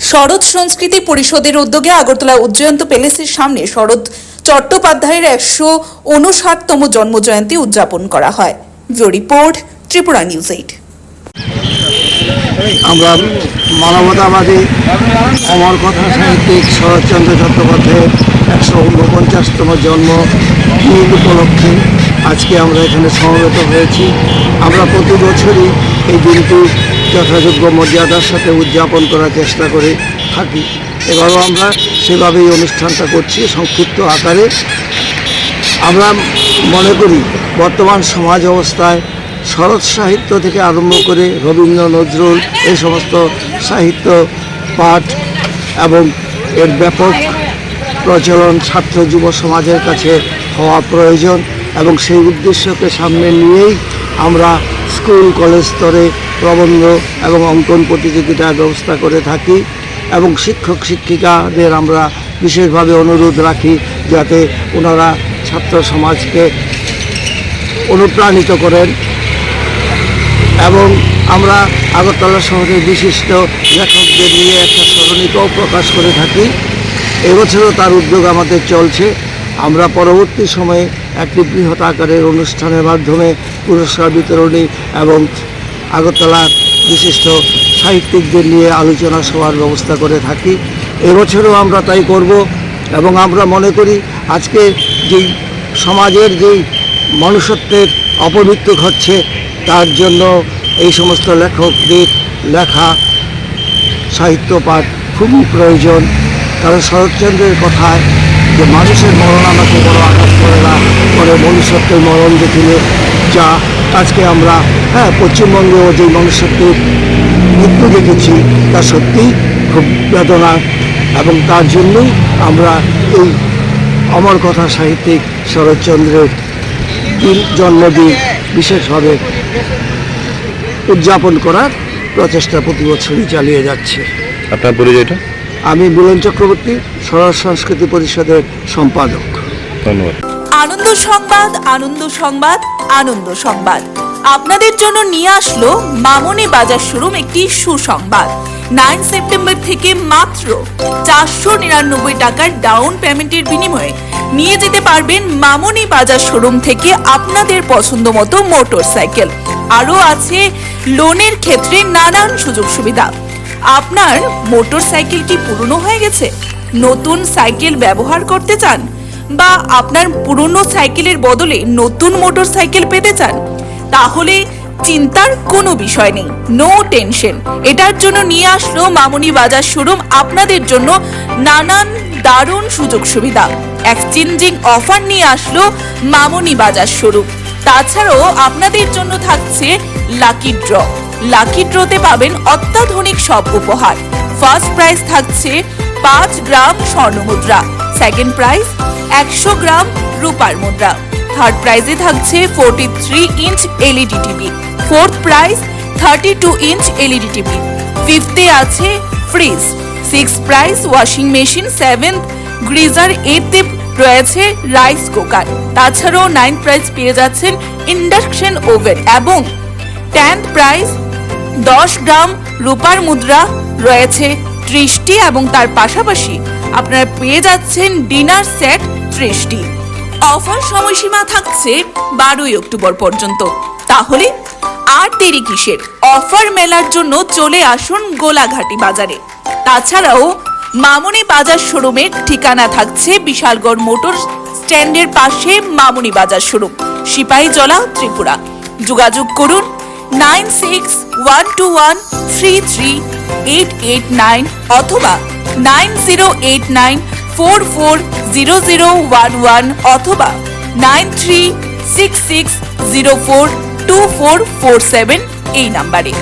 শরৎ সংস্কৃতি পরিষদের উদ্যোগে আগরতলা উজ্জয়ন্ত প্যালেসের সামনে শরৎ চট্টোপাধ্যায়ের একশো উনষাটতম জন্মজয়ন্তী উদযাপন করা হয়। VO report, Tripura news eight. আমরা মানবতাবাদী অমর কথা সাহিত্যিক শরৎচন্দ্র চট্টোপাধ্যায়ের একশো ঊনপঞ্চাশতম জন্ম দিন উপলক্ষে আজকে আমরা এখানে সমবেত হয়েছি। আমরা প্রতি বছরই এই দিনটি যথাযোগ্য মর্যাদার সাথে উদযাপন করার চেষ্টা করে থাকি। এবারও আমরা সেভাবেই অনুষ্ঠানটা করছি সংক্ষিপ্ত আকারে। আমরা মনে করি, বর্তমান সমাজ অবস্থায় শরৎ সাহিত্য থেকে আরম্ভ করে রবীন্দ্র নজরুল এই সমস্ত সাহিত্য পাঠ এবং এর ব্যাপক প্রচলন ছাত্র যুব সমাজের কাছে হওয়া প্রয়োজন এবং সেই উদ্দেশ্যকে সামনে নিয়েই আমরা স্কুল, কলেজ স্তরে প্রবন্ধ এবং অঙ্কন প্রতিযোগিতার ব্যবস্থা করে থাকি এবং শিক্ষক শিক্ষিকাদের আমরা বিশেষভাবে অনুরোধ রাখি যাতে ওনারা ছাত্র সমাজকে অনুপ্রাণিত করেন। এবং আমরা আগরতলা শহরের বিশিষ্ট লেখকদের নিয়ে একটা স্মরণিকাও প্রকাশ করে থাকি। এবছরও তার উদ্যোগ আমাদের চলছে। আমরা পরবর্তী সময়ে একটি বৃহৎ আকারের অনুষ্ঠানের মাধ্যমে পুরস্কার বিতরণী এবং আগরতলার বিশিষ্ট সাহিত্যিকদের নিয়ে আলোচনা সভার ব্যবস্থা করে থাকি। এবছরও আমরা তাই করব এবং আমরা মনে করি আজকে যেই সমাজের যেই মনুষ্যত্বের অপমৃত্যু ঘটছে, তার জন্য এই সমস্ত লেখকদের লেখা, সাহিত্য পাঠ খুবই প্রয়োজন। কারণ শরৎচন্দ্রের কথায় যে মানুষের মরণ আমাকে বড় আঘাত করে না করে মনুষ্যত্বের মরণ দেখিলে যা, আজকে আমরা হ্যাঁ পশ্চিমবঙ্গেও যে মনুষ্যত্বের মৃত্যু দেখেছি, তা সত্যিই খুব বেদনা এবং তার জন্যই আমরা এই অমর কথা সাহিত্যিক শরৎচন্দ্রের জন্মদিন বিশেষভাবে উদযাপন করার প্রচেষ্টা প্রতি বছরই চালিয়ে যাচ্ছে। আপনার পরিচয়টা? আমি বুলন চক্রবর্তী সরস সংস্কৃতি পরিষদের সম্পাদক। ধন্যবাদ। আনন্দ সংবাদ আনন্দ সংবাদ আনন্দ সংবাদ। আপনাদের জন্য নিয়ে আসলো মামনি বাজার শোরুম একটি সুসংবাদ। নাইন সেপ্টেম্বর থেকে মাত্র চারশো নিরানব্বই টাকার ডাউন পেমেন্টের বিনিময়ে নিয়ে যেতে পারবেন মামনি বাজার শোরুম থেকে আপনাদের পছন্দ মতো মোটর সাইকেল আরও আছে লোনের ক্ষেত্রে নানান সুযোগ সুবিধা। আপনার মোটর সাইকেল কি পুরনো হয়ে গেছে? নতুন সাইকেল ব্যবহার করতে চান? বা আপনার পুরনো সাইকেলের বদলে নতুন মোটর সাইকেল পেতে চান? তাহলে চিন্তার কোনো বিষয় নেই। নো টেনশন এটার জন্য নিয়ে আসলো মামুনি বাজার শোরুম আপনাদের জন্য নানান দারুণ সুযোগ সুবিধা। এক্সচেঞ্জিং অফার নিয়ে আসলো মামুনি বাজার শোরুম। তাছাড়াও আপনাদের জন্য থাকছে লাকি ড্র লাকি ড্রতে পাবেন অত্যাধুনিক সব উপহার। ফার্স্ট প্রাইজ থাকছে পাঁচ গ্রাম স্বর্ণ মুদ্রা সেকেন্ড প্রাইজ একশো গ্রাম রূপার মুদ্রা। থার্ড প্রাইজে থাকছে forty three inch LED TV fourth prize thirty two inch LED TV ফিফথে আছে fridge six prize washing machine seventh geyser এইটে রয়েছে রাইস কুকার তাছাড়াও নাইন প্রাইজ পেয়ে যাচ্ছেন ইন্ডাকশন ওভেন এবং টেন্থ প্রাইজ দশ গ্রাম রূপার মুদ্রা রয়েছে ত্রিশটি এবং তার পাশাপাশি আপনারা পেয়ে যাচ্ছেন ডিনার সেট ত্রিশটি। অফার সময়সীমা থাকছে বারোই অক্টোবর পর্যন্ত। তাহলে আর দেরি কিসের? অফার মেলার জন্য চলে আসুন গোলাঘাটি বাজারে। তাছাড়াও মামুনি বাজার শোরুমের ঠিকানা থাকছে বিশালগড় মোটর স্ট্যান্ডের পাশে মামুনি বাজার শোরুম সিপাহীজলা ত্রিপুরা। যোগাযোগ করুন nine six one two one three three eight eight nine অথবা nine zero eight nine four four zero zero one one অথবা nine three six six zero four two four four seven এই নাম্বারে।